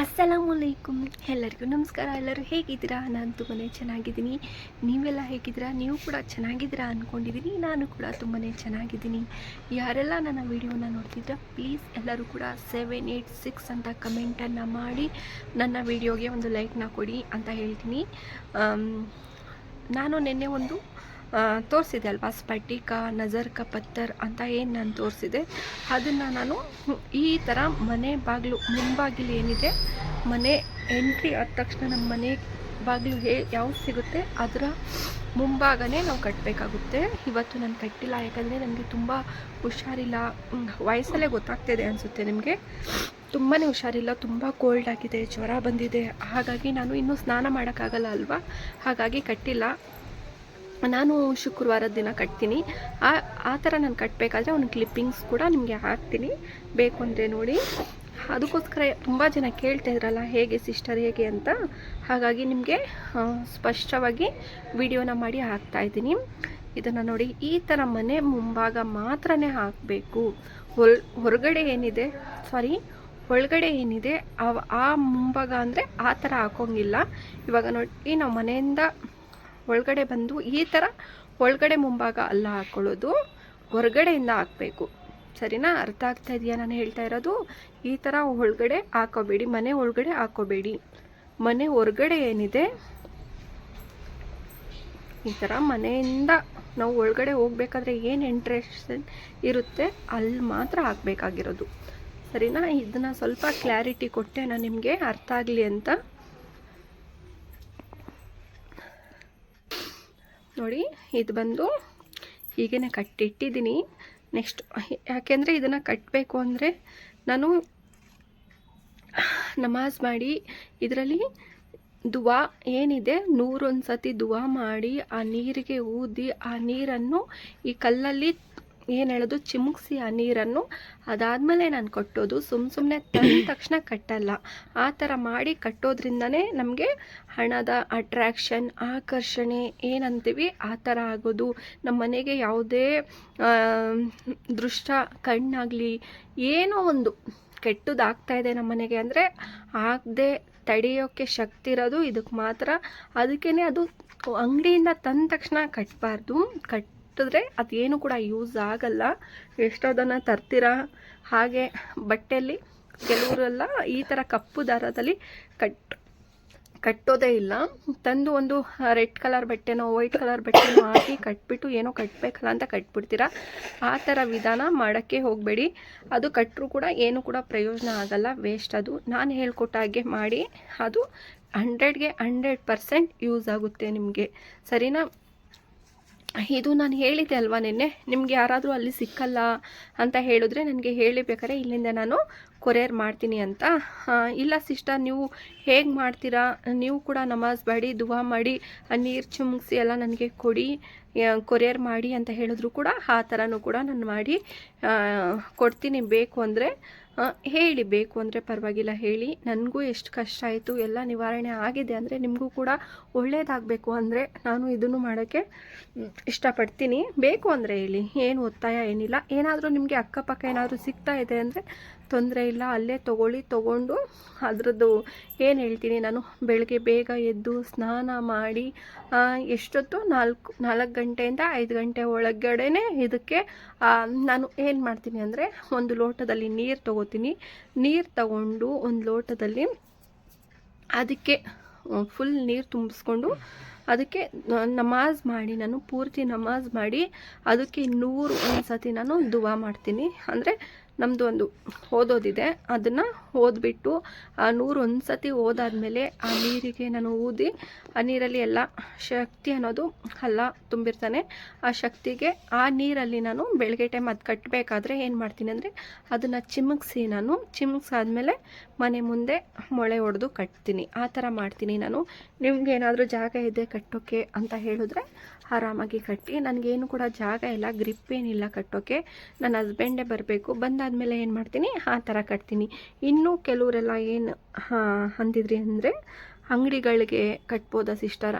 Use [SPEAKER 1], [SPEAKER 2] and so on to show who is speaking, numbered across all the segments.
[SPEAKER 1] ಅಸ್ಸಲಾಮಲೈಕುಮ್. ಎಲ್ಲರಿಗೂ ನಮಸ್ಕಾರ. ಎಲ್ಲರೂ ಹೇಗಿದ್ದೀರಾ? ನಾನು ತುಂಬಾ ಚೆನ್ನಾಗಿದ್ದೀನಿ. ನೀವೆಲ್ಲ ಹೇಗಿದ್ದೀರಾ? ನೀವು ಕೂಡ ಚೆನ್ನಾಗಿದ್ದೀರಾ ಅಂದ್ಕೊಂಡಿದ್ದೀನಿ ನಾನು ಕೂಡ ತುಂಬಾ ಚೆನ್ನಾಗಿದ್ದೀನಿ. ಯಾರೆಲ್ಲ ನನ್ನ ವೀಡಿಯೋನ ನೋಡ್ತಿದ್ರ ಪ್ಲೀಸ್ ಎಲ್ಲರೂ ಕೂಡ ಸೆವೆನ್ ಏಯ್ಟ್ ಸಿಕ್ಸ್ ಅಂತ ಕಮೆಂಟನ್ನು ಮಾಡಿ ನನ್ನ ವಿಡಿಯೋಗೆ ಒಂದು ಲೈಕ್ನ ಕೊಡಿ ಅಂತ ಹೇಳ್ತೀನಿ. ನಾನು ನಿನ್ನೆ ಒಂದು ತೋರಿಸಿದೆ ಅಲ್ವಾ? ಸ್ಫಟಿಕ ನಜರ್ ಕ ಪತ್ತರ್ ಅಂತ ಏನು ನಾನು ತೋರಿಸಿದೆ. ಅದನ್ನು ನಾನು ಈ ಥರ ಮನೆ ಬಾಗಿಲು ಮುಂಬಾಗಿಲು ಏನಿದೆ, ಮನೆ ಎಂಟ್ರಿ ಆದ ತಕ್ಷಣ ನಮ್ಮ ಮನೆ ಬಾಗಿಲು ಹೇ, ಯಾವ್ದು ಸಿಗುತ್ತೆ, ಅದರ ಮುಂಭಾಗನೇ ನಾವು ಕಟ್ಟಬೇಕಾಗುತ್ತೆ ಇವತ್ತು ನಾನು ಕಟ್ಟಿಲ್ಲ, ಯಾಕಂದರೆ ನನಗೆ ತುಂಬ ಹುಷಾರಿಲ್ಲ. ವಯಸ್ಸಲ್ಲೇ ಗೊತ್ತಾಗ್ತಿದೆ ಅನಿಸುತ್ತೆ ನಿಮಗೆ. ತುಂಬಾ ಹುಷಾರಿಲ್ಲ, ತುಂಬ ಕೋಲ್ಡ್ ಆಗಿದೆ, ಜ್ವರ ಬಂದಿದೆ. ಹಾಗಾಗಿ ನಾನು ಇನ್ನೂ ಸ್ನಾನ ಮಾಡೋಕ್ಕಾಗಲ್ಲ ಅಲ್ವಾ? ಹಾಗಾಗಿ ಕಟ್ಟಿಲ್ಲ. ನಾನು ಶುಕ್ರವಾರದ ದಿನ ಕಟ್ತೀನಿ. ಆ ಆ ಥರ ನಾನು ಕಟ್ಟಬೇಕಾದ್ರೆ ಅವ್ನ ಕ್ಲಿಪ್ಪಿಂಗ್ಸ್ ಕೂಡ ನಿಮಗೆ ಹಾಕ್ತೀನಿ. ಬೇಕು ಅಂದರೆ ನೋಡಿ. ಅದಕ್ಕೋಸ್ಕರ ತುಂಬ ಜನ ಕೇಳ್ತಾ ಇದ್ರಲ್ಲ, ಹೇಗೆ ಸಿಸ್ಟರ್ ಹೇಗೆ ಅಂತ. ಹಾಗಾಗಿ ನಿಮಗೆ ಸ್ಪಷ್ಟವಾಗಿ ವಿಡಿಯೋನ ಮಾಡಿ ಹಾಕ್ತಾ ಇದ್ದೀನಿ. ಇದನ್ನು ನೋಡಿ, ಈ ಥರ ಮನೆ ಮುಂಭಾಗ ಮಾತ್ರ ಹಾಕಬೇಕು. ಹೊಲ್, ಹೊರಗಡೆ ಏನಿದೆ ಸಾರಿ ಒಳಗಡೆ ಏನಿದೆ ಆ ಮುಂಭಾಗ ಅಂದರೆ ಆ ಥರ ಹಾಕೋಂಗಿಲ್ಲ. ಇವಾಗ ನೋಡಿ ನಾವು ಮನೆಯಿಂದ ಒಳಗಡೆ ಬಂದು ಈ ಥರ ಒಳಗಡೆ ಮುಂಭಾಗ ಅಲ್ಲ ಹಾಕ್ಕೊಳ್ಳೋದು ಹೊರಗಡೆಯಿಂದ ಹಾಕಬೇಕು. ಸರಿನಾ? ಅರ್ಥ ಆಗ್ತಾ ಇದೆಯಾ ನಾನು ಹೇಳ್ತಾ ಇರೋದು? ಈ ಥರ ಒಳಗಡೆ ಹಾಕೋಬೇಡಿ, ಮನೆ ಒಳಗಡೆ ಹಾಕೋಬೇಡಿ. ಮನೆ ಹೊರಗಡೆ ಏನಿದೆ? ಈ ಥರ ಮನೆಯಿಂದ ನಾವು ಒಳಗಡೆ ಹೋಗ್ಬೇಕಾದ್ರೆ ಏನು ಇಂಟ್ರೆಸ್ಟ್ ಇರುತ್ತೆ, ಅಲ್ಲಿ ಮಾತ್ರ ಹಾಕಬೇಕಾಗಿರೋದು. ಸರಿನಾ? ಇದನ್ನ ಸ್ವಲ್ಪ ಕ್ಲಾರಿಟಿ ಕೊಟ್ಟೆ ನಾನು ನಿಮಗೆ, ಅರ್ಥ ಆಗಲಿ ಅಂತ. ನೋಡಿ, ಇದು ಬಂದು ಹೀಗೇ ಕಟ್ಟಿಟ್ಟಿದ್ದೀನಿ. ನೆಕ್ಸ್ಟ್ ಯಾಕೆಂದರೆ ಇದನ್ನು ಕಟ್ಟಬೇಕು ಅಂದರೆ ನಾನು ನಮಾಜ್ ಮಾಡಿ ಇದರಲ್ಲಿ ದುವಾ ಏನಿದೆ ನೂರೊಂದು ಸತಿ ದುವಾ ಮಾಡಿ ಆ ನೀರಿಗೆ ಊದಿ ಆ ನೀರನ್ನು ಈ ಕಲ್ಲಲ್ಲಿ ಏನು ಹೇಳೋದು, ಚಿಮುಕ್ಸಿ ಆ ನೀರನ್ನು ಅದಾದಮೇಲೆ ನಾನು ಕಟ್ಟೋದು. ಸುಮ್ಮ ಸುಮ್ಮನೆ ತಂದ ತಕ್ಷಣ ಕಟ್ಟಲ್ಲ. ಆ ಥರ ಮಾಡಿ ಕಟ್ಟೋದ್ರಿಂದನೇ ನಮಗೆ ಹಣದ ಅಟ್ರ್ಯಾಕ್ಷನ್ ಆಕರ್ಷಣೆ ಏನಂತೀವಿ, ಆ ಥರ ಆಗೋದು. ನಮ್ಮ ಮನೆಗೆ ಯಾವುದೇ ದೃಷ್ಟ, ಕಣ್ಣಾಗಲಿ ಏನೋ ಒಂದು ಕೆಟ್ಟದಾಗ್ತಾ ಇದೆ ನಮ್ಮ ಮನೆಗೆ ಅಂದರೆ ಆಗದೆ ತಡೆಯೋಕ್ಕೆ ಶಕ್ತಿ ಇರೋದು. ಇದಕ್ಕೆ ಮಾತ್ರ ಅದಕ್ಕೇ ಅದು ಅಂಗಡಿಯಿಂದ ತಂದ ತಕ್ಷಣ ಕಟ್ಟಬಾರ್ದು ಕಟ್ಟಿದ್ರೆ ಅದೇನು ಕೂಡ ಯೂಸ್ ಆಗಲ್ಲ. ಎಷ್ಟೋದನ್ನು ತರ್ತೀರಾ? ಹಾಗೆ ಬಟ್ಟೆಯಲ್ಲಿ ಕೆಲವರೆಲ್ಲ ಈ ಥರ ಕಪ್ಪು ದಾರದಲ್ಲಿ ಕಟ್, ಕಟ್ಟೋದೇ ಇಲ್ಲ. ತಂದು ಒಂದು ರೆಡ್ ಕಲರ್ ಬಟ್ಟೆನೋ ವೈಟ್ ಕಲರ್ ಬಟ್ಟೆನೋ ಹಾಕಿ ಕಟ್ಬಿಟ್ಟು ಏನೋ ಕಟ್ಟಬೇಕಲ್ಲ ಅಂತ ಕಟ್ಬಿಡ್ತೀರಾ? ಆ ಥರ ವಿಧಾನ ಮಾಡೋಕ್ಕೆ ಹೋಗಬೇಡಿ. ಅದು ಕಟ್ಟರೂ ಕೂಡ ಏನು ಕೂಡ ಪ್ರಯೋಜನ ಆಗಲ್ಲ. ವೇಸ್ಟ್ ಅದು. ನಾನು ಹೇಳ್ಕೊಟ್ಟ ಹಾಗೆ ಮಾಡಿ, ಅದು ಹಂಡ್ರೆಡ್ಗೆ ಹಂಡ್ರೆಡ್ ಪರ್ಸೆಂಟ್ ಯೂಸ್ ಆಗುತ್ತೆ ನಿಮಗೆ. ಸರಿನಾ? ಇದು ನಾನು ಹೇಳಿದ್ದೆ ಅಲ್ವಾ ನಿನ್ನೆ? ನಿಮಗೆ ಯಾರಾದರೂ ಅಲ್ಲಿ ಸಿಕ್ಕಲ್ಲ ಅಂತ ಹೇಳಿದ್ರೆ ನನಗೆ ಹೇಳಬೇಕಾದ್ರೆ ಇಲ್ಲಿಂದ ನಾನು ಕೊರಿಯರ್ ಮಾಡ್ತೀನಿ ಅಂತ. ಇಲ್ಲ ಸಿಸ್ಟರ್, ನೀವು ಹೇಗೆ ಮಾಡ್ತೀರಾ? ನೀವು ಕೂಡ ನಮಾಜ್ ಮಾಡಿ ದುವಾ ಮಾಡಿ, ನೀರು ಚಿಮುಕ್ಸಿ ಎಲ್ಲ ನನಗೆ ಕೊಡಿ ಕೊರಿಯರ್ ಮಾಡಿ ಅಂತ ಹೇಳಿದ್ರು ಕೂಡ ಆ ಥರನೂ ಕೂಡ ನಾನು ಮಾಡಿ ಕೊಡ್ತೀನಿ ಬೇಕು ಅಂದರೆ. ಹೇಳಿ, ಬೇಕು ಅಂದರೆ ಪರವಾಗಿಲ್ಲ, ಹೇಳಿ. ನನಗೂ ಎಷ್ಟು ಕಷ್ಟ ಆಯಿತು, ಎಲ್ಲ ನಿವಾರಣೆ ಆಗಿದೆ ಅಂದರೆ ನಿಮಗೂ ಕೂಡ ಒಳ್ಳೆಯದಾಗಬೇಕು ಅಂದರೆ ನಾನು ಇದನ್ನು ಮಾಡೋಕ್ಕೆ ಇಷ್ಟಪಡ್ತೀನಿ. ಬೇಕು ಅಂದರೆ ಹೇಳಿ, ಏನು ಒತ್ತಾಯ, ಏನಿಲ್ಲ. ಏನಾದರೂ ನಿಮಗೆ ಅಕ್ಕಪಕ್ಕ ಏನಾದರೂ ಸಿಗ್ತಾ ಇದೆ ಅಂದರೆ ತೊಂದರೆ ಇಲ್ಲ, ಅಲ್ಲೇ ತೊಗೊಳ್ಳಿ, ತೊಗೊಂಡು ಅದರದ್ದು ಏನು ಹೇಳ್ತೀನಿ ನಾನು, ಬೆಳಗ್ಗೆ ಬೇಗ ಎದ್ದು ಸ್ನಾನ ಮಾಡಿ ಎಷ್ಟೊತ್ತು ನಾಲ್ಕು ನಾಲ್ಕು ಗಂಟೆಯಿಂದ ಐದು ಗಂಟೆ ಒಳಗಡೆನೆ ಇದಕ್ಕೆ ನಾನು ಏನು ಮಾಡ್ತೀನಿ ಅಂದರೆ ಒಂದು ಲೋಟದಲ್ಲಿ ನೀರು ತಗೋತೀನಿ. ನೀರು ತಗೊಂಡು ಒಂದು ಲೋಟದಲ್ಲಿ ಅದಕ್ಕೆ ಫುಲ್ ನೀರು ತುಂಬಿಸ್ಕೊಂಡು ಅದಕ್ಕೆ ನಮಾಜ್ ಮಾಡಿ, ನಾನು ಪೂರ್ತಿ ನಮಾಜ್ ಮಾಡಿ, ಅದಕ್ಕೆ ನೂರು ಒಂದು ಸತಿ ನಾನು ದುವಾ ಮಾಡ್ತೀನಿ. ಅಂದರೆ ನಮ್ಮದು ಒಂದು ಓದೋದಿದೆ. ಅದನ್ನು ಓದ್ಬಿಟ್ಟು ಆ ನೂರು ಒಂದು ಸತಿ ಓದಾದಮೇಲೆ ಆ ನೀರಿಗೆ ನಾನು ಊದಿ, ಆ ನೀರಲ್ಲಿ ಎಲ್ಲ ಶಕ್ತಿ ಅನ್ನೋದು ಅಲ್ಲ ತುಂಬಿರ್ತಾನೆ. ಆ ಶಕ್ತಿಗೆ ಆ ನೀರಲ್ಲಿ ನಾನು ಬೆಳಗ್ಗೆ ಟೈಮ್ ಅದು ಕಟ್ಟಬೇಕಾದ್ರೆ ಏನು ಮಾಡ್ತೀನಿ ಅಂದರೆ ಅದನ್ನು ಚಿಮುಕ್ಸಿ ನಾನು ಚಿಮುಕ್ಸಾದ್ಮೇಲೆ ಮನೆ ಮುಂದೆ ಮೊಳೆ ಹೊಡೆದು ಕಟ್ತೀನಿ. ಆ ಥರ ಮಾಡ್ತೀನಿ ನಾನು. ನಿಮ್ಗೆ ಏನಾದರೂ ಜಾಗ ಇದೆ ಕಟ್ಟೋಕ್ಕೆ ಅಂತ ಹೇಳಿದ್ರೆ ಆರಾಮಾಗಿ ಕಟ್ಟಿ. ನನಗೇನು ಕೂಡ ಜಾಗ ಇಲ್ಲ ಗ್ರಿಪ್ ಏನಿಲ್ಲ ಕಟ್ಟೋಕ್ಕೆ ನನ್ನ ಹಸ್ಬೆಂಡೇ ಬರಬೇಕು. ಬಂದಾದಮೇಲೆ ಏನು ಮಾಡ್ತೀನಿ? ಆ ಥರ ಕಟ್ತೀನಿ. ಇನ್ನೂ ಕೆಲವರೆಲ್ಲ ಏನು ಅಂದಿದ್ರಿ ಅಂದರೆ ಅಂಗಡಿಗಳಿಗೆ ಕಟ್ಬೋದಾ ಸಿಸ್ಟರ್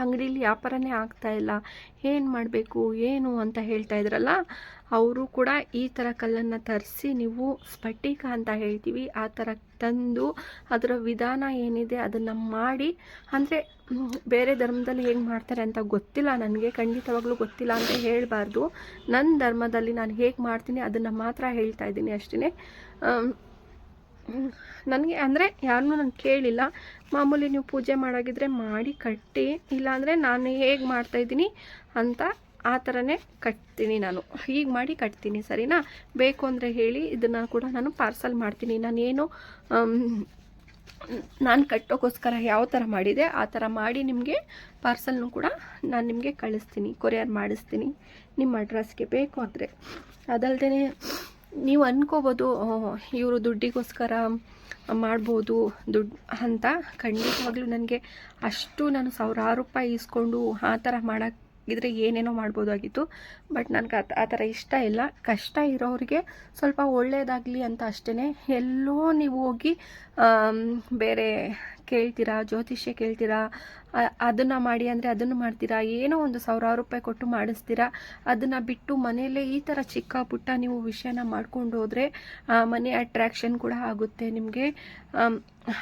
[SPEAKER 1] ಅಂಗಡೀಲಿ ವ್ಯಾಪಾರನೇ ಇಲ್ಲ. ಏನು ಮಾಡಬೇಕು, ಏನು ಅಂತ ಹೇಳ್ತಾ ಇದ್ರಲ್ಲ, ಅವರು ಕೂಡ ಈ ಥರ ಕಲ್ಲನ್ನು ತರಿಸಿ ನೀವು ಸ್ಫಟಿಕ ಅಂತ ಹೇಳ್ತೀವಿ. ಆ ಥರ ತಂದು ಅದರ ವಿಧಾನ ಏನಿದೆ ಅದನ್ನು ಮಾಡಿ, ಅಂದರೆ ಬೇರೆ ಧರ್ಮದಲ್ಲಿ ಹೇಗೆ ಮಾಡ್ತಾರೆ ಅಂತ ಗೊತ್ತಿಲ್ಲ. ನನಗೆ ಖಂಡಿತವಾಗ್ಲೂ ಗೊತ್ತಿಲ್ಲ ಅಂತ ಹೇಳಬಾರ್ದು. ನನ್ನ ಧರ್ಮದಲ್ಲಿ ನಾನು ಹೇಗೆ ಮಾಡ್ತೀನಿ ಅದನ್ನು ಮಾತ್ರ ಹೇಳ್ತಾ ಇದ್ದೀನಿ ಅಷ್ಟೇ ನನಗೆ ಅಂದರೆ ಯಾರನ್ನೂ ನಾನು ಕೇಳಿಲ್ಲ. ಮಾಮೂಲಿ ನೀವು ಪೂಜೆ ಮಾಡೋಗಿದ್ರೆ ಮಾಡಿ ಕಟ್ಟಿ, ಇಲ್ಲಾಂದರೆ ನಾನು ಹೇಗೆ ಮಾಡ್ತಾಯಿದ್ದೀನಿ ಅಂತ ಆ ಥರನೇ ಕಟ್ತೀನಿ ನಾನು. ಹೀಗೆ ಮಾಡಿ ಕಟ್ತೀನಿ, ಸರಿನಾ? ಬೇಕು ಅಂದರೆ ಹೇಳಿ, ಇದನ್ನು ಕೂಡ ನಾನು ಪಾರ್ಸಲ್ ಮಾಡ್ತೀನಿ. ನಾನೇನು ನಾನು ಕಟ್ಟೋಕ್ಕೋಸ್ಕರ ಯಾವ ಥರ ಮಾಡಿದೆ, ಆ ಥರ ಮಾಡಿ ನಿಮಗೆ ಪಾರ್ಸಲ್ನು ಕೂಡ ನಾನು ನಿಮಗೆ ಕಳಿಸ್ತೀನಿ ಕೊರಿಯರ್ ಮಾಡಿಸ್ತೀನಿ, ನಿಮ್ಮ ಅಡ್ರೆಸ್ಗೆ ಬೇಕು ಅಂದರೆ ಅದಲ್ಲದೆ ನೀವು ಅಂದ್ಕೋಬೋದು ಇವರು ದುಡ್ಡಿಗೋಸ್ಕರ ಮಾಡ್ಬೋದು ದುಡ್ಡು ಅಂತ ಖಂಡಿತವಾಗ್ಲೂ ನನಗೆ ಅಷ್ಟು ನಾನು ಸಾವಿರಾರು ರೂಪಾಯಿ ಇಸ್ಕೊಂಡು ಆ ಥರ ಮಾಡೋಕ್ಕಿದ್ರೆ ಏನೇನೋ ಮಾಡ್ಬೋದಾಗಿತ್ತು. ಬಟ್ ನನಗೆ ಆ ಥರ ಇಷ್ಟ ಇಲ್ಲ. ಕಷ್ಟ ಇರೋರಿಗೆ ಸ್ವಲ್ಪ ಒಳ್ಳೆಯದಾಗಲಿ ಅಂತ ಅಷ್ಟೇ ಎಲ್ಲೋ ನೀವು ಹೋಗಿ ಬೇರೆ ಕೇಳ್ತೀರಾ, ಜ್ಯೋತಿಷ್ಯ ಕೇಳ್ತೀರಾ ಅದನ್ನು ಮಾಡಿ ಅಂದರೆ ಅದನ್ನು ಮಾಡ್ತೀರಾ? ಏನೋ ಒಂದು ಸಾವಿರಾರು ರೂಪಾಯಿ ಕೊಟ್ಟು ಮಾಡಿಸ್ತೀರಾ? ಅದನ್ನು ಬಿಟ್ಟು ಮನೆಯಲ್ಲೇ ಈ ಥರ ಚಿಕ್ಕ ಪುಟ್ಟ ನೀವು ವಿಷಯನ ಮಾಡ್ಕೊಂಡು ಹೋದರೆ ಮನೆ ಅಟ್ರ್ಯಾಕ್ಷನ್ ಕೂಡ ಆಗುತ್ತೆ ನಿಮಗೆ.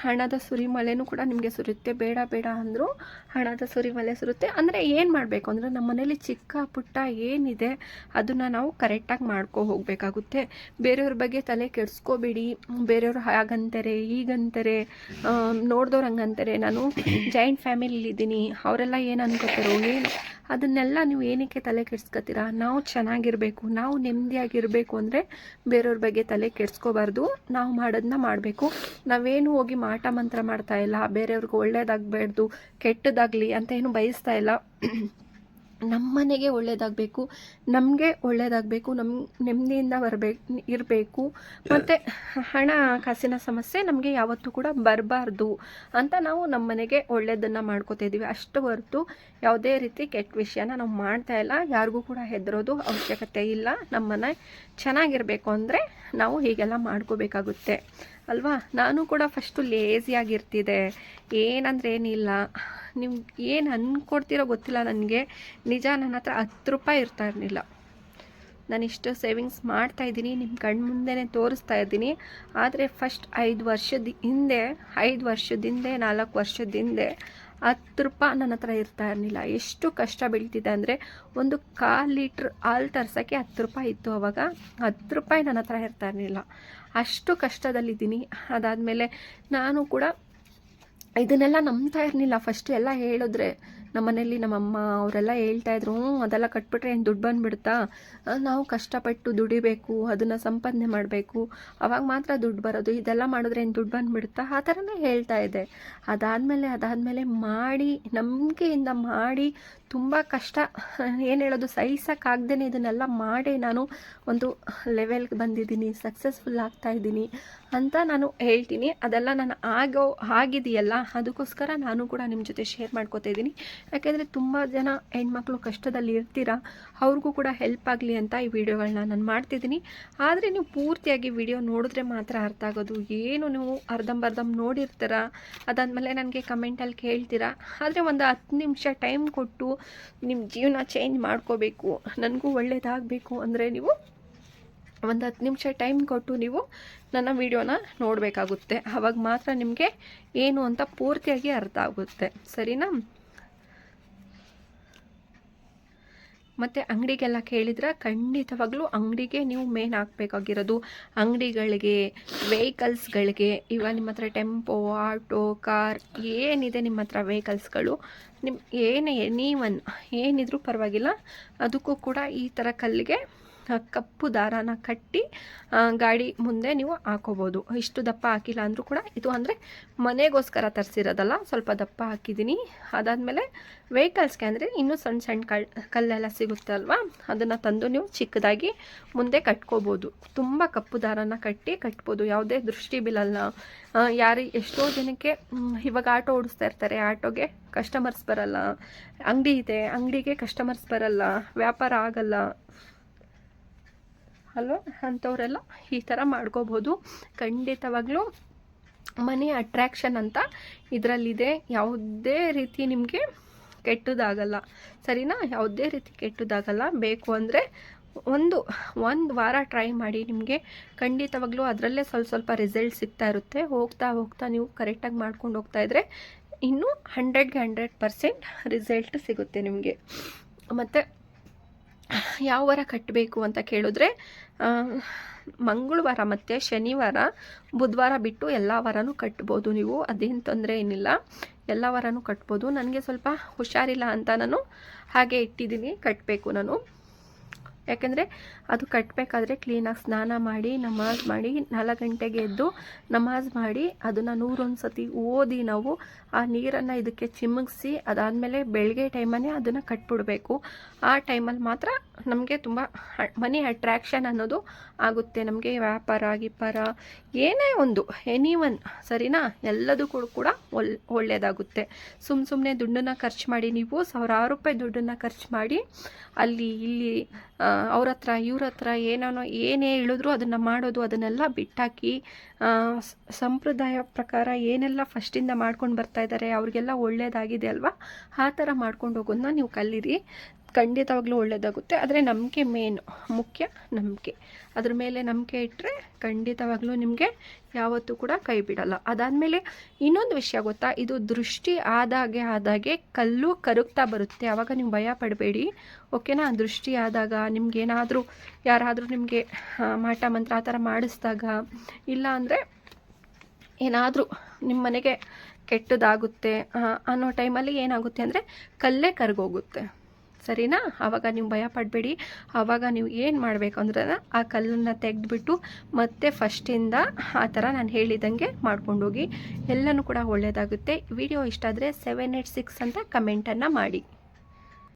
[SPEAKER 1] ಹಣದ ಸುರಿಮಳೆನೂ ಕೂಡ ನಿಮಗೆ ಸುರುತ್ತೆ. ಬೇಡ ಬೇಡ ಅಂದರೂ ಹಣದ ಸುರಿಮಲೆ ಸುರುತ್ತೆ. ಅಂದರೆ ಏನು ಮಾಡಬೇಕು? ಅಂದರೆ ನಮ್ಮ ಮನೇಲಿ ಚಿಕ್ಕ ಪುಟ್ಟ ಏನಿದೆ, ಅದನ್ನು ನಾವು ಕರೆಕ್ಟಾಗಿ ಮಾಡ್ಕೊ ಹೋಗಬೇಕಾಗುತ್ತೆ. ಬೇರೆಯವ್ರ ಬಗ್ಗೆ ತಲೆ ಕೆಡಿಸ್ಕೋಬೇಡಿ. ಬೇರೆಯವರು ಹಾಗಂತಾರೆ ಈಗಂತಾರೆ ನೋಡ್ದವ್ರು ಹಂಗಂತಾರೆ. ನಾನು ಜಾಯಿಂಟ್ ಫ್ಯಾಮಿಲಿಲಿದ್ದೀನಿ ಅವರೆಲ್ಲ ಏನು ಅನ್ಕೋತಾರೋ ಏನು ಅದನ್ನೆಲ್ಲ ನೀವು ಏನಕ್ಕೆ ತಲೆ ಕೆಡ್ಸ್ಕೊತೀರಾ? ನಾವು ಚೆನ್ನಾಗಿರಬೇಕು, ನಾವು ನೆಮ್ಮದಿಯಾಗಿರಬೇಕು ಅಂದರೆ ಬೇರೆಯವ್ರ ಬಗ್ಗೆ ತಲೆ ಕೆಡ್ಸ್ಕೋಬಾರ್ದು. ನಾವು ಮಾಡೋದನ್ನ ಮಾಡಬೇಕು. ನಾವೇನು ಹೋಗಿ ಮಾಟ ಮಂತ್ರ ಮಾಡ್ತಾ ಇಲ್ಲ, ಬೇರೆಯವ್ರಿಗೆ ಒಳ್ಳೇದಾಗಬಾರ್ದು, ಕೆಟ್ಟದಾಗಲಿ ಅಂತ ಏನು ಬಯಸ್ತಾ ಇಲ್ಲ. ನಮ್ಮ ಮನೆಗೆ ಒಳ್ಳೇದಾಗಬೇಕು ನಮಗೆ ಒಳ್ಳೇದಾಗಬೇಕು ನಮ್ಮ ನೆಮ್ಮದಿಯಿಂದ ಬರಬೇಕು ಇರಬೇಕು. ಮತ್ತು ಹಣ ಕಾಸಿನ ಸಮಸ್ಯೆ ನಮಗೆ ಯಾವತ್ತೂ ಕೂಡ ಬರಬಾರ್ದು ಅಂತ ನಾವು ನಮ್ಮ ಮನೆಗೆ ಒಳ್ಳೇದನ್ನು ಮಾಡ್ಕೋತಾ ಇದ್ದೀವಿ ಅಷ್ಟು ಹೊರತು ಯಾವುದೇ ರೀತಿ ಕೆಟ್ಟ ವಿಷಯನ ನಾವು ಮಾಡ್ತಾ ಇಲ್ಲ. ಯಾರಿಗೂ ಕೂಡ ಹೆದರೋದು ಅವಶ್ಯಕತೆ ಇಲ್ಲ. ನಮ್ಮ ಮನೆ ಚೆನ್ನಾಗಿರಬೇಕು ಅಂದರೆ ನಾವು ಹೀಗೆಲ್ಲ ಮಾಡ್ಕೋಬೇಕಾಗುತ್ತೆ. ಅಲ್ವಾ? ನಾನು ಕೂಡ ಫಸ್ಟು ಲೇಸಿಯಾಗಿರ್ತಿದ್ದೆ ಏನಂದ್ರೆ ಏನಿಲ್ಲ. ನೀವು ಏನು ಅಂದ್ಕೊಡ್ತೀರೋ ಗೊತ್ತಿಲ್ಲ ನನಗೆ. ನಿಜ ನನ್ನ ಹತ್ರ ಹತ್ತು ರೂಪಾಯಿ ಇರ್ತಾ ಇರಲಿಲ್ಲ. ನಾನು ಇಷ್ಟು ಸೇವಿಂಗ್ಸ್ ಮಾಡ್ತಾ ಇದ್ದೀನಿ ನಿಮ್ಮ ಕಣ್ಣು ಮುಂದೆನೇ ತೋರಿಸ್ತಾ ಇದ್ದೀನಿ. ಆದರೆ ಫಸ್ಟ್ ಐದು ವರ್ಷದ ಹಿಂದೆ, ಐದು ವರ್ಷದ ಹಿಂದೆ, ನಾಲ್ಕು ವರ್ಷದ ಹಿಂದೆ ಹತ್ತು ರೂಪಾಯಿ ನನ್ನ ಹತ್ರ ಇರ್ತಾ ಇರಲಿಲ್ಲ. ಎಷ್ಟು ಕಷ್ಟ ಬೀಳ್ತಿದೆ ಅಂದರೆ ಒಂದು ಕಾಲು ಲೀಟ್ರ್ ಹಾಲು ತರ್ಸೋಕ್ಕೆ ಹತ್ತು ರೂಪಾಯಿ ಇತ್ತು ಅವಾಗ. ಹತ್ತು ರೂಪಾಯಿ ನನ್ನ ಹತ್ರ ಇರ್ತಾ ಇರಲಿಲ್ಲ. ಅಷ್ಟು ಕಷ್ಟದಲ್ಲಿದ್ದೀನಿ. ಅದಾದಮೇಲೆ ನಾನು ಕೂಡ ಇದನ್ನೆಲ್ಲ ನಂಬ್ತಾ ಇರಲಿಲ್ಲ. ಫಸ್ಟ್ ಎಲ್ಲ ಹೇಳಿದ್ರೆ ನಮ್ಮ ಮನೇಲಿ ನಮ್ಮಮ್ಮ ಅವರೆಲ್ಲ ಹೇಳ್ತಾಯಿದ್ರು ಅದೆಲ್ಲ ಕಟ್ಬಿಟ್ರೆ ಏನು ದುಡ್ಡು ಬಂದುಬಿಡ್ತಾ ನಾವು ಕಷ್ಟಪಟ್ಟು ದುಡಿಬೇಕು, ಅದನ್ನು ಸಂಪಾದನೆ ಮಾಡಬೇಕು. ಅವಾಗ ಮಾತ್ರ ದುಡ್ಡು ಬರೋದು. ಇದೆಲ್ಲ ಮಾಡಿದ್ರೆ ಏನು ದುಡ್ಡು ಬಂದುಬಿಡ್ತಾ ಆ ಥರನೇ ಹೇಳ್ತಾ ಇದೆ ಅದಾದಮೇಲೆ ಅದಾದಮೇಲೆ ಮಾಡಿ, ನಂಬಿಕೆಯಿಂದ ಮಾಡಿ ತುಂಬ ಕಷ್ಟ. ಏನು ಹೇಳೋದು ಸಹಿಸೋಕ್ಕಾಗ್ದೇ ಇದನ್ನೆಲ್ಲ ಮಾಡಿ ನಾನು ಒಂದು ಲೆವೆಲ್ಗೆ ಬಂದಿದ್ದೀನಿ ಸಕ್ಸಸ್ಫುಲ್ ಆಗ್ತಾ ಇದ್ದೀನಿ ಅಂತ ನಾನು ಹೇಳ್ತೀನಿ. ಅದೆಲ್ಲ ನಾನು ಆಗೋ, ಆಗಿದೆಯಲ್ಲ, ಅದಕ್ಕೋಸ್ಕರ ನಾನು ಕೂಡ ನಿಮ್ಮ ಜೊತೆ ಶೇರ್ ಮಾಡ್ಕೋತಾ ಇದ್ದೀನಿ. ಯಾಕೆಂದರೆ ತುಂಬ ಜನ ಹೆಣ್ಮಕ್ಳು ಕಷ್ಟದಲ್ಲಿ ಇರ್ತೀರಾ, ಅವ್ರಿಗೂ ಕೂಡ ಹೆಲ್ಪ್ ಆಗಲಿ ಅಂತ ಈ ವಿಡಿಯೋಗಳನ್ನ ನಾನು ಮಾಡ್ತಿದ್ದೀನಿ. ಆದರೆ ನೀವು ಪೂರ್ತಿಯಾಗಿ ವಿಡಿಯೋ ನೋಡಿದ್ರೆ ಮಾತ್ರ ಅರ್ಥ ಆಗೋದು. ಏನು ನೀವು ಅರ್ಧಂಬರ್ಧಂ ನೋಡಿರ್ತೀರ? ಅದಾದಮೇಲೆ ನನಗೆ ಕಮೆಂಟಲ್ಲಿ ಕೇಳ್ತೀರಾ? ಆದರೆ ಒಂದು ಹತ್ತು ನಿಮಿಷ ಟೈಮ್ ಕೊಟ್ಟು ನಿಮ್ಮ ಜೀವನ ಚೇಂಜ್ ಮಾಡ್ಕೋಬೇಕು. ನನಗೂ ಒಳ್ಳೆಯದಾಗಬೇಕು ಅಂದರೆ ನೀವು ಒಂದು ಹತ್ತು ನಿಮಿಷ ಟೈಮ್ ಕೊಟ್ಟು ನೀವು ನನ್ನ ವಿಡಿಯೋನ ನೋಡಬೇಕಾಗುತ್ತೆ. ಆವಾಗ ಮಾತ್ರ ನಿಮಗೆ ಏನು ಅಂತ ಪೂರ್ತಿಯಾಗಿ ಅರ್ಥ ಆಗುತ್ತೆ. ಸರಿನಾ? ಮತ್ತು ಅಂಗಡಿಗೆಲ್ಲ ಕೇಳಿದ್ರೆ ಖಂಡಿತವಾಗ್ಲೂ ಅಂಗಡಿಗೆ ನೀವು ಮೇನ್ ಹಾಕ್ಬೇಕಾಗಿರೋದು. ಅಂಗಡಿಗಳಿಗೆ ವೆಹಿಕಲ್ಸ್ಗಳಿಗೆ ಇವಾಗ ನಿಮ್ಮ ಹತ್ರ ಟೆಂಪೋ ಆಟೋ ಕಾರ್ ಏನಿದೆ ನಿಮ್ಮ ಹತ್ರ ವೆಹಿಕಲ್ಸ್ಗಳು ನಿಮ್ಮ ಏನೇ ಎನಿ ಒನ್ ಏನಿದ್ರೂ ಪರವಾಗಿಲ್ಲ. ಅದಕ್ಕೂ ಕೂಡ ಈ ಥರ ಕಲ್ಲಿಗೆ ಕಪ್ಪು ದಾರಾನ ಕಟ್ಟಿ ಗಾಡಿ ಮುಂದೆ ನೀವು ಹಾಕೋಬೋದು. ಇಷ್ಟು ದಪ್ಪ ಹಾಕಿಲ್ಲ ಅಂದರೂ ಕೂಡ ಇದು ಅಂದರೆ ಮನೆಗೋಸ್ಕರ ತರಿಸಿರೋದಲ್ಲ, ಸ್ವಲ್ಪ ದಪ್ಪ ಹಾಕಿದ್ದೀನಿ. ಅದಾದಮೇಲೆ ವೆಹಿಕಲ್ಸ್ಗೆ ಅಂದರೆ ಇನ್ನೂ ಸಣ್ಣ ಸಣ್ಣ ಕಲ್ ಕಲ್ಲೆಲ್ಲ ಸಿಗುತ್ತೆ ಅಲ್ವಾ? ಅದನ್ನು ತಂದು ನೀವು ಚಿಕ್ಕದಾಗಿ ಮುಂದೆ ಕಟ್ಕೋಬೋದು. ತುಂಬ ಕಪ್ಪು ದಾರನ ಕಟ್ಟಿ ಕಟ್ಬೋದು. ಯಾವುದೇ ದೃಷ್ಟಿ ಬೀಳಲ್ಲ. ಯಾರು ಎಷ್ಟೋ ಜನಕ್ಕೆ ಇವಾಗ ಆಟೋ ಓಡಿಸ್ತಾ ಇರ್ತಾರೆ. ಆಟೋಗೆ ಕಸ್ಟಮರ್ಸ್ ಬರಲ್ಲ. ಅಂಗಡಿ ಇದೆ. ಅಂಗಡಿಗೆ ಕಸ್ಟಮರ್ಸ್ ಬರಲ್ಲ. ವ್ಯಾಪಾರ ಆಗಲ್ಲ. ಅಲ್ವಾ ಅಂಥವರೆಲ್ಲ ಈ ಥರ ಮಾಡ್ಕೋಬೋದು. ಖಂಡಿತವಾಗ್ಲೂ ಮನೆ ಅಟ್ರ್ಯಾಕ್ಷನ್ ಅಂತ ಇದರಲ್ಲಿದೆ. ಯಾವುದೇ ರೀತಿ ನಿಮಗೆ ಕೆಟ್ಟದಾಗಲ್ಲ. ಸರಿನಾ? ಯಾವುದೇ ರೀತಿ ಕೆಟ್ಟದಾಗಲ್ಲ. ಬೇಕು ಅಂದರೆ ಒಂದು ಒಂದು ವಾರ ಟ್ರೈ ಮಾಡಿ ನಿಮಗೆ. ಖಂಡಿತವಾಗ್ಲೂ ಅದರಲ್ಲೇ ಸ್ವಲ್ಪ ಸ್ವಲ್ಪ ರಿಸಲ್ಟ್ ಸಿಗ್ತಾ ಇರುತ್ತೆ. ಹೋಗ್ತಾ ಹೋಗ್ತಾ ನೀವು ಕರೆಕ್ಟಾಗಿ ಮಾಡ್ಕೊಂಡು ಹೋಗ್ತಾ ಇದ್ದರೆ ಇನ್ನೂ ಹಂಡ್ರೆಡ್ಗೆ ಹಂಡ್ರೆಡ್ ಪರ್ಸೆಂಟ್ ರಿಸಲ್ಟ್ ಸಿಗುತ್ತೆ ನಿಮಗೆ. ಮತ್ತು ಯಾವ ವಾರ ಕಟ್ಟಬೇಕು ಅಂತ ಕೇಳಿದ್ರೆ ಮಂಗಳವಾರ ಮತ್ತು ಶನಿವಾರ, ಬುಧವಾರ ಬಿಟ್ಟು ಎಲ್ಲ ವಾರನೂ ಕಟ್ಬೋದು ನೀವು, ಅದೇನು ತೊಂದರೆ ಏನಿಲ್ಲ. ಎಲ್ಲ ವಾರನೂ ಕಟ್ಬೋದು. ನನಗೆ ಸ್ವಲ್ಪ ಹುಷಾರಿಲ್ಲ ಅಂತ ನಾನು ಹಾಗೆ ಇಟ್ಟಿದ್ದೀನಿ ಕಟ್ಟಬೇಕು ನಾನು. ಯಾಕೆಂದರೆ ಅದು ಕಟ್ಟಬೇಕಾದ್ರೆ ಕ್ಲೀನಾಗಿ ಸ್ನಾನ ಮಾಡಿ, ನಮಾಜ್ ಮಾಡಿ, ನಾಲ್ಕು ಗಂಟೆಗೆ ಎದ್ದು ನಮಾಜ್ ಮಾಡಿ, ಅದನ್ನು ನೂರೊಂದು ಸತಿ ಓದಿ ನಾವು ಆ ನೀರನ್ನು ಇದಕ್ಕೆ ಚಿಮ್ಮಗಿಸಿ ಅದಾದಮೇಲೆ ಬೆಳಗ್ಗೆ ಟೈಮನ್ನೇ ಅದನ್ನು ಕಟ್ಬಿಡಬೇಕು. ಆ ಟೈಮಲ್ಲಿ ಮಾತ್ರ ನಮಗೆ ತುಂಬ ಮನಿ ಅಟ್ರ್ಯಾಕ್ಷನ್ ಅನ್ನೋದು ಆಗುತ್ತೆ. ನಮಗೆ ವ್ಯಾಪಾರ, ಗಿಪಾರ, ಏನೇ ಒಂದು ಎನಿ ಒನ್ ಸರಿನಾ? ಎಲ್ಲದಕ್ಕೂ ಕೂಡ ಒಳ್ಳೆ ಒಳ್ಳೆಯದಾಗುತ್ತೆ ಸುಮ್ಮ ಸುಮ್ಮನೆ ದುಡ್ಡನ್ನು ಖರ್ಚು ಮಾಡಿ ನೀವು ಸಾವಿರಾರು ರೂಪಾಯಿ ದುಡ್ಡನ್ನು ಖರ್ಚು ಮಾಡಿ ಅಲ್ಲಿ, ಇಲ್ಲಿ ಅವ್ರ ಹತ್ರ ಇವ್ರ ಹತ್ರ ಏನೋ ಏನೇ ಹೇಳಿದ್ರು ಅದನ್ನು ಮಾಡೋದು, ಅದನ್ನೆಲ್ಲ ಬಿಟ್ಟಾಕಿ ಸಂಪ್ರದಾಯ ಪ್ರಕಾರ ಏನೆಲ್ಲ ಫಸ್ಟಿಂದ ಮಾಡ್ಕೊಂಡು ಬರ್ತಾ ಇದ್ದಾರೆ ಅವ್ರಿಗೆಲ್ಲ ಒಳ್ಳೇದಾಗಿದೆ ಅಲ್ವಾ? ಆ ಥರ ಮಾಡ್ಕೊಂಡು ಹೋಗೋದನ್ನ ನೀವು ಕಲೀರಿ. ಖಂಡಿತವಾಗ್ಲೂ ಒಳ್ಳೆಯದಾಗುತ್ತೆ ಆದರೆ ನಂಬಿಕೆ ಮೇನ್ ಮುಖ್ಯ ನಂಬಿಕೆ. ಅದ್ರ ಮೇಲೆ ನಂಬಿಕೆ ಇಟ್ಟರೆ ಖಂಡಿತವಾಗ್ಲೂ ನಿಮಗೆ ಯಾವತ್ತೂ ಕೂಡ ಕೈ ಬಿಡಲ್ಲ. ಅದಾದಮೇಲೆ ಇನ್ನೊಂದು ವಿಷಯ ಗೊತ್ತಾ? ಇದು ದೃಷ್ಟಿ ಆದಾಗೆ ಆದಾಗೆ ಕಲ್ಲು ಕರಗ್ತಾ ಬರುತ್ತೆ. ಆವಾಗ ನೀವು ಭಯ ಪಡಬೇಡಿ. ಓಕೆನಾ? ದೃಷ್ಟಿ ಆದಾಗ ನಿಮ್ಗೇನಾದರೂ ಯಾರಾದರೂ ನಿಮಗೆ ಮಾಟ ಮಂತ್ರ ಆ ಥರ ಮಾಡಿಸಿದಾಗ ಇಲ್ಲ ಅಂದರೆ ಏನಾದರೂ ನಿಮ್ಮ ಮನೆಗೆ ಕೆಟ್ಟದಾಗುತ್ತೆ ಅನ್ನೋ ಟೈಮಲ್ಲಿ ಏನಾಗುತ್ತೆ ಅಂದರೆ ಕಲ್ಲೇ ಕರಗೋಗುತ್ತೆ. ಸರಿನಾ? ಆವಾಗ ನೀವು ಭಯ ಪಡಬೇಡಿ. ಆವಾಗ ನೀವು ಏನು ಮಾಡಬೇಕು ಅಂದ್ರೆ ಆ ಕಲ್ಲನ್ನು ತೆಗೆದುಬಿಟ್ಟು ಮತ್ತೆ ಫಸ್ಟಿಂದ ಆ ಥರ ನಾನು ಹೇಳಿದಂಗೆ ಮಾಡ್ಕೊಂಡೋಗಿ. ಎಲ್ಲನೂ ಕೂಡ ಒಳ್ಳೆಯದಾಗುತ್ತೆ ವಿಡಿಯೋ ಇಷ್ಟ ಆದರೆ ಸೆವೆನ್ ಏಯ್ಟ್ ಸಿಕ್ಸ್ ಅಂತ ಕಮೆಂಟನ್ನು ಮಾಡಿ.